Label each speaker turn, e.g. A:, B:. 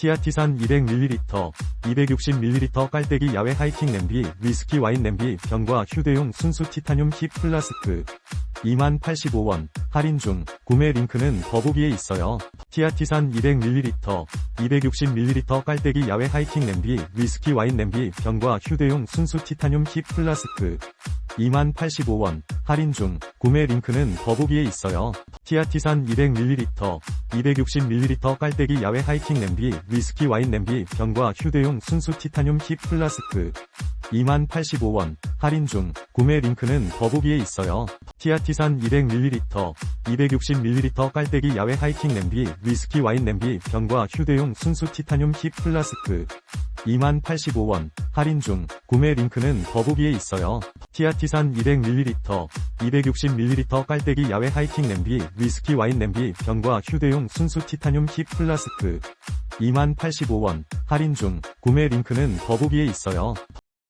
A: 티아 티산 200ml, 260ml 깔때기 야외 하이킹 냄비, 위스키 와인 냄비, 병과 휴대용 순수 티타늄 힙 플라스크. 2만85원, 할인 중, 구매 링크는 더보기에 있어요. 티아티산 200ml, 260ml 깔때기 야외 하이킹 냄비, 위스키 와인 냄비, 병과 휴대용 순수 티타늄 힙 플라스크. 2만85원, 할인 중, 구매 링크는 더보기에 있어요. 티아티산 200ml, 260ml 깔때기 야외 하이킹 냄비, 위스키 와인 냄비, 병과 휴대용 순수 티타늄 힙 플라스크. 2만85원, 할인 중, 구매 링크는 더보기에 있어요. 티아티산 200ml, 260ml 깔때기 야외 하이킹 냄비, 위스키 와인 냄비, 병과 휴대용 순수 티타늄 힙 플라스크. 2만 85원, 할인 중, 구매 링크는 더보기에 있어요. 티아티산 200ml, 260ml 깔때기 야외 하이킹 냄비, 위스키 와인 냄비, 병과 휴대용 순수 티타늄 힙 플라스크. 2만 85원, 할인 중, 구매 링크는 더보기에 있어요.